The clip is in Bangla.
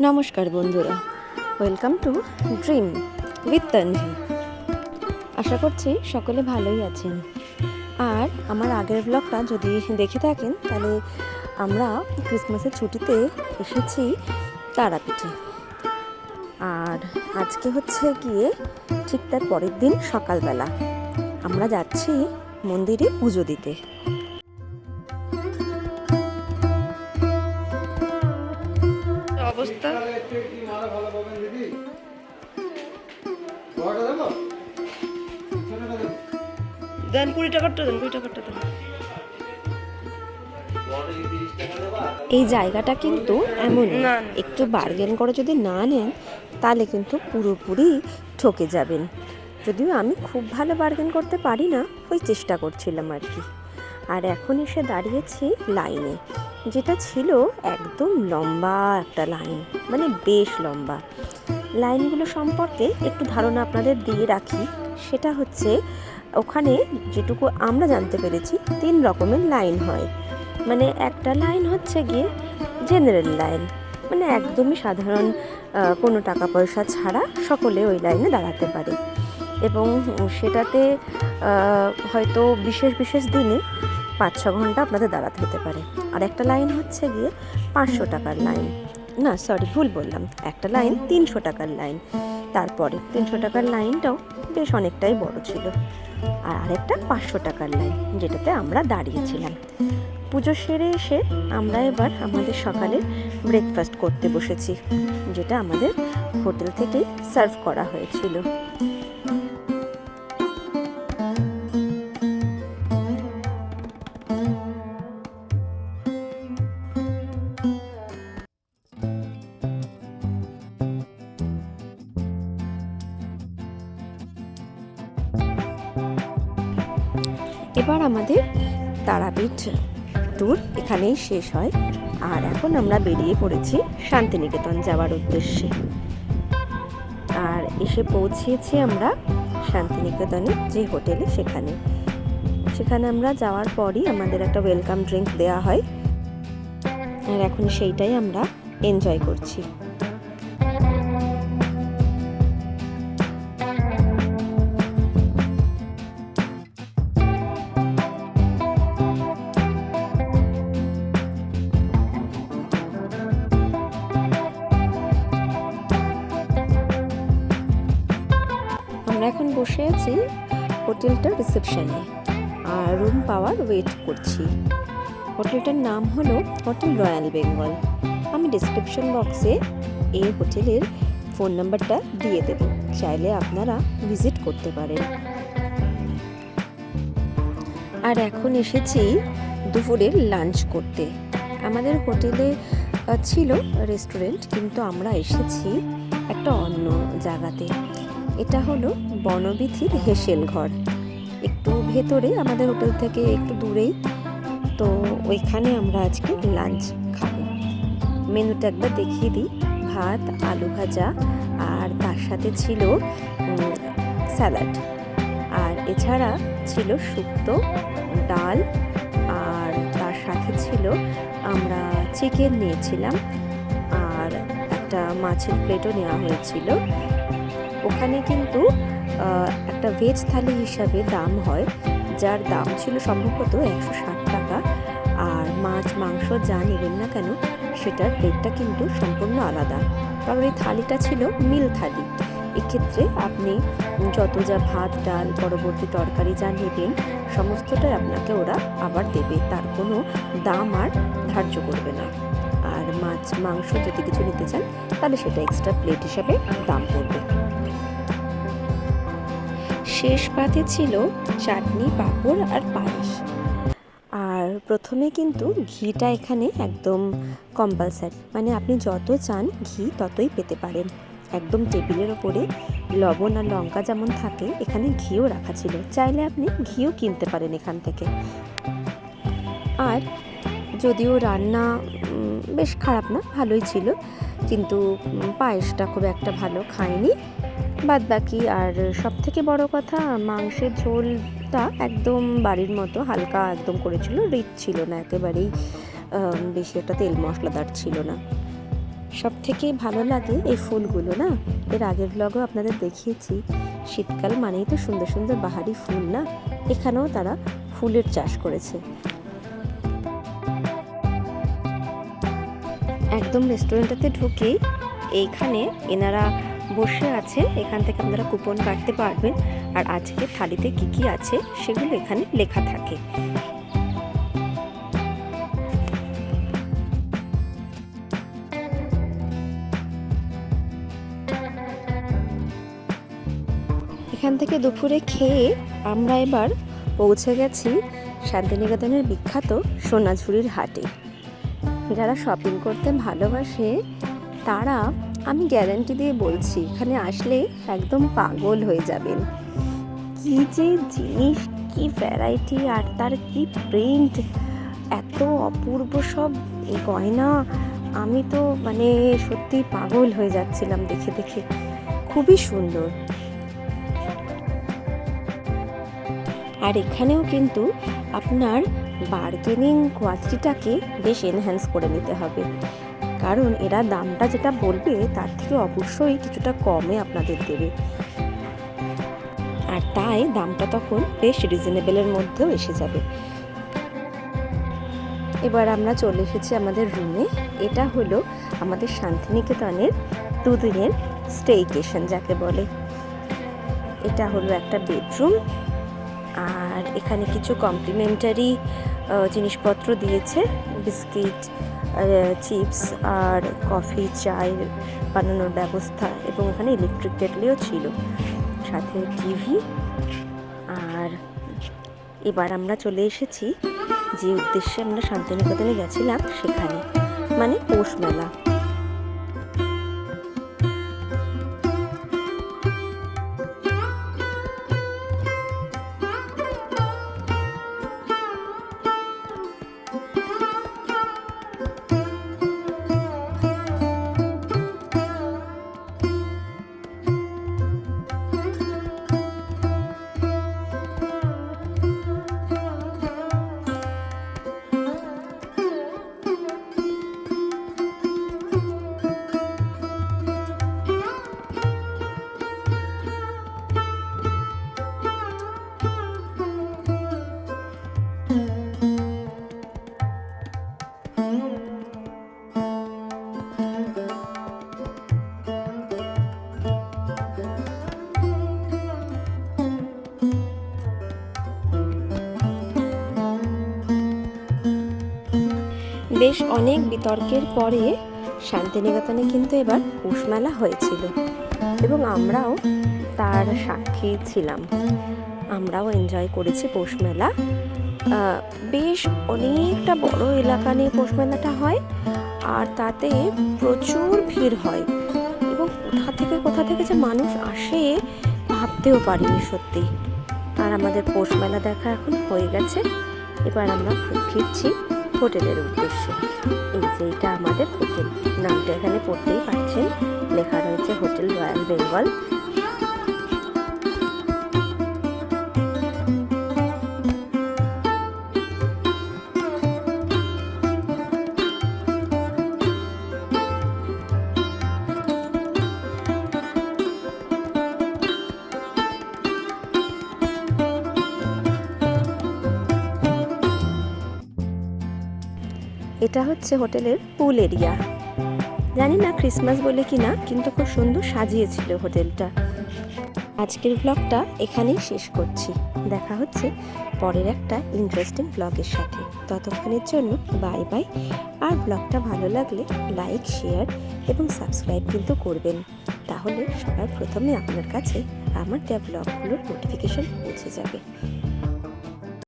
নমস্কার বন্ধুরা। Welcome to dream with Tanvi আশা করছি সকলে ভালোই আছেন। আর আমার আগের ব্লগটা যদি দেখে থাকেন, তাহলে আমরা ক্রিসমাসের ছুটিতে এসেছি তারাপীঠে। আর আজকে হচ্ছে গিয়ে ঠিক তার পরের দিন সকালবেলা। আমরা যাচ্ছি মন্দিরে পুজো দিতে। দেন কুড়ি টাকারটা দেন কুড়ি টাকারটা দেন। এই জায়গাটা কিন্তু এমন একটু বার্গেন করে যদি না নেন তাহলে কিন্তু পুরোপুরি ঠকে যাবেন। যদিও আমি খুব ভালো বার্গেন করতে পারি না ওই চেষ্টা করছিলাম আর কি। আর এখন এসে দাঁড়িয়েছি লাইনে যেটা ছিল একদম লম্বা একটা লাইন মানে বেশ লম্বা। লাইনগুলো সম্পর্কে একটু ধারণা আপনাদের দিয়ে রাখি। সেটা হচ্ছে ওখানে যেটুকু আমরা জানতে পেরেছি, তিন রকমের লাইন হয়। মানে একটা লাইন হচ্ছে গিয়ে জেনারেল লাইন মানে একদমই সাধারণ কোনো টাকা পয়সা ছাড়া সকলে ওই লাইনে দাঁড়াতে পারে। এবং সেটাতে হয়তো বিশেষ বিশেষ দিনে পাঁচ ছ ঘণ্টা আপনাদের দাঁড়াতে হতে পারে। আর একটা লাইন হচ্ছে গিয়ে পাঁচশো টাকার লাইন। না সরি ভুল বললাম। একটা লাইন তিনশো টাকার লাইন। তারপরে তিনশো টাকার লাইনটাও বেশ অনেকটাই বড় ছিল। আর আরেকটা পাঁচশো টাকার লাইন যেটাতে আমরা দাঁড়িয়েছিলাম। পুজো সেরে এসে আমরা এবার আমাদের সকালে ব্রেকফাস্ট করতে বসেছি, যেটা আমাদের হোটেল থেকেই সার্ভ করা হয়েছিল। এবার আমাদের তারাপীঠ ট্যুর এখানেই শেষ হয়। আর এখন আমরা বেরিয়ে পড়েছি শান্তিনিকেতন যাওয়ার উদ্দেশ্যে। আর এসে পৌঁছিয়েছি আমরা শান্তিনিকেতনে যে হোটেলে সেখানে। সেখানে আমরা যাওয়ার পরই আমাদের একটা ওয়েলকাম ড্রিঙ্ক দেওয়া হয়। আর এখন সেইটাই আমরা এনজয় করছি। বসে আছি হোটেলটার রিসেপশনে আর রুম পাওয়ার ওয়েট করছি। হোটেলটার নাম হলো হোটেল রয়্যাল বেঙ্গল। আমি ডিসক্রিপশন বক্সে এই হোটেলের ফোন নাম্বারটা দিয়ে দেবো। চাইলে আপনারা ভিজিট করতে পারেন। আর এখন এসেছি দুপুরের লাঞ্চ করতে। আমাদের হোটেলে ছিল রেস্টুরেন্ট কিন্তু আমরা এসেছি একটা অন্য জায়গাতে। এটা হলো বনবিথির হেসেল ঘর। একটু ভেতরে আমাদের হোটেল থেকে একটু দূরেই। তো ওইখানে আমরা আজকে লাঞ্চ খাব। মেনুটা একবার দেখিয়ে দিই। ভাত, আলু ভাজা আর তার সাথে ছিল স্যালাড। আর এছাড়া ছিল শুক্তো, ডাল আর তার সাথে ছিল আমরা চিকেন নিয়েছিলাম। আর একটা মাছের প্লেটও নেওয়া হয়েছিল। ওখানে কিন্তু একটা ভেজ থালি হিসাবে দাম হয়, যার দাম ছিল সম্ভবত একশো ষাট টাকা। আর মাছ, মাংস যা নেবেন না কেন, সেটার রেটটা কিন্তু সম্পূর্ণ আলাদা। কারণ এই থালিটা ছিল মিল থালি। এক্ষেত্রে আপনি যত যা ভাত, ডাল, পরবর্তী তরকারি যা নেবেন, সমস্তটাই আপনাকে ওরা আবার দেবে। তার কোনো দাম আর ধার্য করবে না। আর মাছ, মাংস যদি কিছু নিতে চান, তাহলে সেটা এক্সট্রা প্লেট হিসাবে দাম পড়বে। শেষ পাতে ছিল চাটনি, পাঁপড় আর পায়েস। আর প্রথমে কিন্তু ঘিটা এখানে একদম কম্পালসারি মানে আপনি যত চান ঘি ততই পেতে পারেন। একদম টেবিলের ওপরে লবণ আর লঙ্কা যেমন থাকে, এখানে ঘিও রাখা ছিল। চাইলে আপনি ঘিও কিনতে পারেন এখান থেকে। আর যদিও রান্না বেশ খারাপ না, ভালোই ছিল। কিন্তু পায়েসটা খুব একটা ভালো খায়নি। বাদ বাকি আর সব থেকে বড় কথা, মাংসের ঝোলটা একদম বাড়ির মতো, হালকা একদম করেছিল, রিচ ছিল না, একেবারেই বেশি একটা তেল মশলাদার ছিল না। সব থেকে ভালো লাগে এই ফুলগুলো, না? এর আগের ব্লগও আপনাদের দেখিয়েছি, শীতকাল মানেই তো সুন্দর সুন্দর বাহারি ফুল, না? এখানেও তারা ফুলের চাষ করেছে। একদম রেস্টুরেন্টটাতে ঢুকেই, এইখানে এনারা বসে আছে, এখান থেকে আপনারা কুপন কাটতে পারবেন। আর আজকে থালিতে কি কি আছে, সেগুলো এখানে লেখা থাকে। এখান থেকে দুপুরে খেয়ে আমরা এবার পৌঁছে গেছি শান্তিনিকেতনের বিখ্যাত সোনাঝুরির হাটে। যারা শপিং করতে ভালোবাসে, তারা আমি গ্যারান্টি দিয়ে বলছি, এখানে আসলে একদম পাগল হয়ে যাবেন। কি যে জিনিস, কি ভ্যারাইটি আর তার কি প্রিন্ট এত অপূর্ব সব গয়না। আমি তো মানে সত্যি পাগল হয়ে যাচ্ছিলাম দেখে দেখে। খুবই সুন্দর। আর এখানেও কিন্তু আপনার বার্গেনিং কোয়ালিটিটাকে বেশ এনহ্যান্স করে নিতে হবে। কারণ এরা দামটা যেটা বলবে, তার থেকে অবশ্যই কিছুটা কমে আপনাদের দেবে। আর তাই দামটা তখন বেশ রিজনেবলের মধ্যেও এসে যাবে। এবার আমরা চলে এসেছি আমাদের রুমে এটা হলো আমাদের শান্তিনিকেতনের দুদিনের স্টেইকেশন যাকে বলে। এটা হলো একটা বেডরুম আর এখানে কিছু কমপ্লিমেন্টারি জিনিসপত্র দিয়েছে। বিস্কিট চিপস আর কফি, চায়ের বানানোর ব্যবস্থা এবং ওখানে ইলেকট্রিক কেটলিও ছিল। সাথে টিভি আর এবার আমরা চলে এসেছি যে উদ্দেশ্যে আমরা শান্তিনিকেতনে গেছিলাম, সেখানে মানে পৌষ মেলা। বেশ অনেক বিতর্কের পরে শান্তিনিকেতনে কিন্তু এবার পৌষ মেলা হয়েছিল এবং আমরাও তার সাক্ষী ছিলাম। আমরাও এনজয় করেছি পৌষ মেলা। বেশ অনেকটা বড় এলাকা নিয়ে পৌষ মেলাটা হয় আর তাতে প্রচুর ভিড় হয় এবং কোথা থেকে কোথা থেকে যে মানুষ আসে ভাবতেও পারিনি সত্যি। আর আমাদের পৌষ মেলা দেখা এখন হয়ে গেছে। এবার আমরা ফিরছি। হোটেলের উদ্দেশ্যে। এই যে এটা আমাদের হোটেল। নামটা এখানে পড়তেই পারছেন। লেখা রয়েছে হোটেল রয়্যাল বেঙ্গল। এটা হচ্ছে হোটেলের পুল এরিয়া। জানি না ক্রিসমাস বলে কি না কিন্তু খুব সুন্দর সাজিয়েছিল হোটেলটা। আজকের ব্লগটা এখানেই শেষ করছি। দেখা হচ্ছে পরের একটা ইন্টারেস্টিং ব্লগের সাথে। ততক্ষণের জন্য বাই বাই আর ব্লগটা ভালো লাগলে লাইক শেয়ার এবং সাবস্ক্রাইব কিন্তু করবেন। তাহলে সবার প্রথমে আপনার কাছে আমার দেওয়া ব্লগগুলোর নোটিফিকেশন পৌঁছে যাবে।